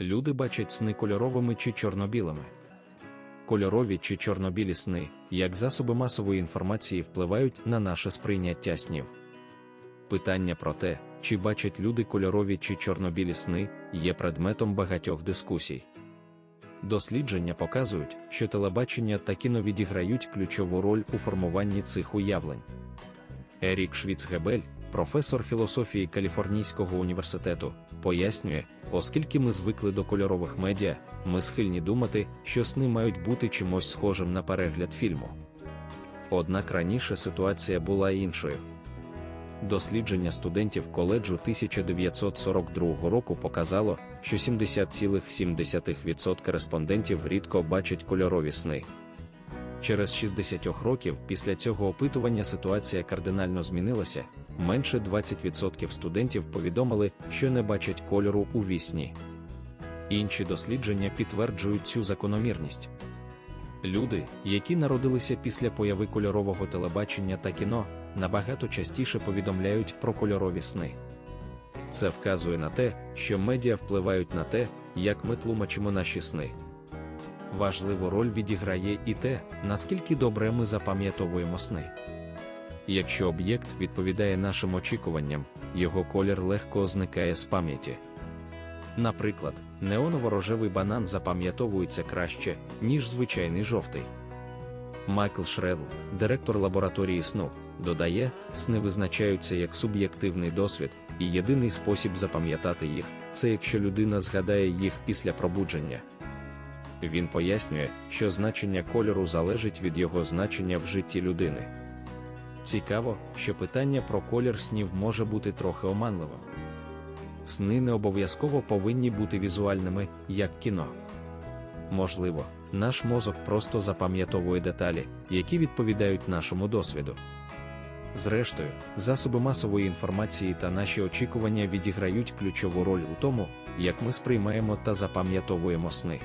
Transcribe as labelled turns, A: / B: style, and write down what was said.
A: Люди бачать сни кольоровими чи чорно-білими. Кольорові чи чорно-білі сни, як засоби масової інформації впливають на наше сприйняття снів. Питання про те, чи бачать люди кольорові чи чорно-білі сни, є предметом багатьох дискусій. Дослідження показують, що телебачення та кіно відіграють ключову роль у формуванні цих уявлень. Ерік Швіцгебель, професор філософії Каліфорнійського університету, пояснює, оскільки ми звикли до кольорових медіа, ми схильні думати, що сни мають бути чимось схожим на перегляд фільму. Однак раніше ситуація була іншою. Дослідження студентів коледжу 1942 року показало, що 70,7% респондентів рідко бачать кольорові сни. Через 60 років після цього опитування ситуація кардинально змінилася. Менше 20% студентів повідомили, що не бачать кольору у вісні. Інші дослідження підтверджують цю закономірність. Люди, які народилися після появи кольорового телебачення та кіно, набагато частіше повідомляють про кольорові сни. Це вказує на те, що медіа впливають на те, як ми тлумачимо наші сни. Важливу роль відіграє і те, наскільки добре ми запам'ятовуємо сни. Якщо об'єкт відповідає нашим очікуванням, його колір легко зникає з пам'яті. Наприклад, неоново-рожевий банан запам'ятовується краще, ніж звичайний жовтий. Майкл Шредл, директор лабораторії сну, додає, сни визначаються як суб'єктивний досвід, і єдиний спосіб запам'ятати їх це якщо людина згадає їх після пробудження. Він пояснює, що значення кольору залежить від його значення в житті людини. Цікаво, що питання про колір снів може бути трохи оманливим. Сни не обов'язково повинні бути візуальними, як кіно. Можливо, наш мозок просто запам'ятовує деталі, які відповідають нашому досвіду. Зрештою, засоби масової інформації та наші очікування відіграють ключову роль у тому, як ми сприймаємо та запам'ятовуємо сни.